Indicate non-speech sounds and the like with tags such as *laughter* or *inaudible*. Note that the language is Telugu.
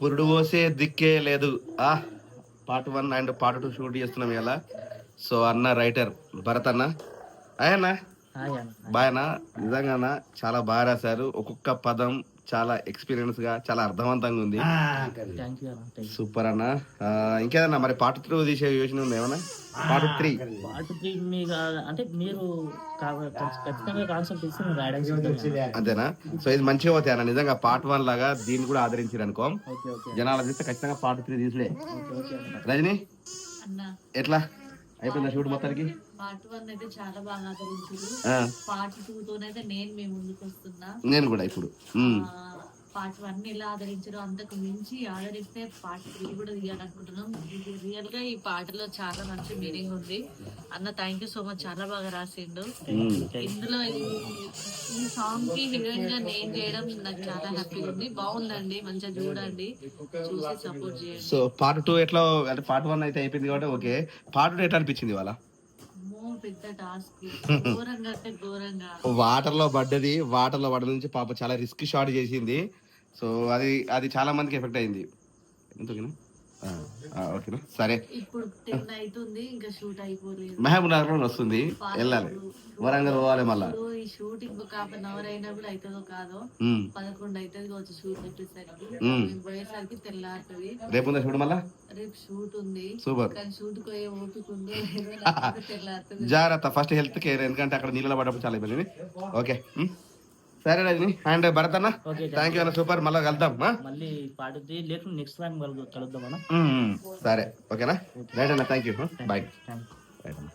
పురుడు పోసే దిక్కే లేదు. ఆ part one and part two shoot చేస్తున్నాం ఇలా సో అన్న రైటర్ భరత్ అన్న. అయ్యన్నా బాయనా నిజంగానా చాలా బాగా రాశారు. ఒక్కొక్క పదం చాలా ఎక్స్పీరియన్స్గా చాలా అర్థవంతంగా ఉంది. సూపర్ అన్న. ఇంకేదన్నా మరి పార్ట్ త్రీ తీసే యోచన ఉంది ఏమన్నా? పార్ట్ త్రీ పార్ట్ త్రీ మీకు అంటే మీరు కా- ఖచ్చితంగా కాన్సెప్ట్ ఇస్తే మేము రాయడానికి అంతేనా? సో ఇది మంచిగా పోతాయి అన్న నిజంగా పార్ట్ వన్ లాగా దీన్ని కూడా ఆదరించారు అనుకో. Okay okay. జనాలు చూస్తే ఖచ్చితంగా పార్ట్ త్రీ తీసులే ఓకే ఓకే. అన్న. రజని ఎట్లా? అయిపోయిందా షూట్ మొత్తానికి? పార్ట్ వన్ అయితే చాలా బాగా ఆదరించారు. ఆ, పార్ట్ టూ తోనైతే నేను మీ ముందుకు వస్తున్నా నేను కూడా ఇప్పుడు. పార్ట్ వన్ ఎలా ఆదరించారో అంతకు మించి ఆదరిస్తే పార్ట్ త్రీ కూడా తీయాలనుకుంటున్నాం. ఇది రియల్గా ఈ పాటలో చాలా మంచి మీనింగ్ ఉంది. అన్న థ్యాంక్ యూ సో మచ్ చాలా బాగా రాసిండు. ఉమ్. ఇందులో ఈ- సాంగ్కి హీరోయిన్గా నేను చేయడం నాకు చాలా హ్యాపీగా ఉంది. బాగుందండి మంచిగా చూడండి. చూసి సపోర్ట్ చేయండి. సో పార్ట్ టూ ఎట్లా అంటే పార్ట్ వన్ అయితే అయిపోయింది కాబట్టి ఓకే. పార్ట్ టూ ఎట్లా అనిపించింది వాళ్ళ వాటర్లో పడ్డది వాటర్లో పడ్డ నుంచి పాప చాలా రిస్క్ షాట్ చేసింది. సో అది అది చాలా మందికి ఎఫెక్ట్ అయింది. ఎంత ఓకేనా? సరే. షూట్ మహబూబ్ నగర్లో వస్తుంది. వెళ్ళాలి. వరంగల్ పోవాలి మళ్ళా. హాఫ్ అన్ అవర్ అయినా కూడా అవుతుందో కాదో ఉమ్. పదకొండు అవుతుంది కావచ్చు షూట్ వచ్చేసరికి. మ్మ్. మేము పోయేసరికి తెల్లారుతుంది. రేపు ఉందా చూడు మళ్ళా? రేపు షూట్ ఉంది. సూపర్. కానీ షూట్ పోయే ఓపిక ఉందో *laughs* తెల్లారుతుంది. జాగ్రత్త. ఫస్ట్ హెల్త్ కేర్ ఎందుకంటే అక్కడ నీళ్ళలో పడ్డప్పుడు చాలా ఇబ్బంది. ఓకే. సరే రజని అండ్ భరత్ అన్న ఓకే థ్యాంక్ యూ అన్న సూపర్. మళ్ళీ కలుద్దాం? మళ్ళీ త్రీ లేకుండా నెక్స్ట్ టైం కలుద్దాం అన్న. సరే ఓకేనా? రైట్ అన్న థ్యాంక్ యూ బాయ్ రైట్ అన్న.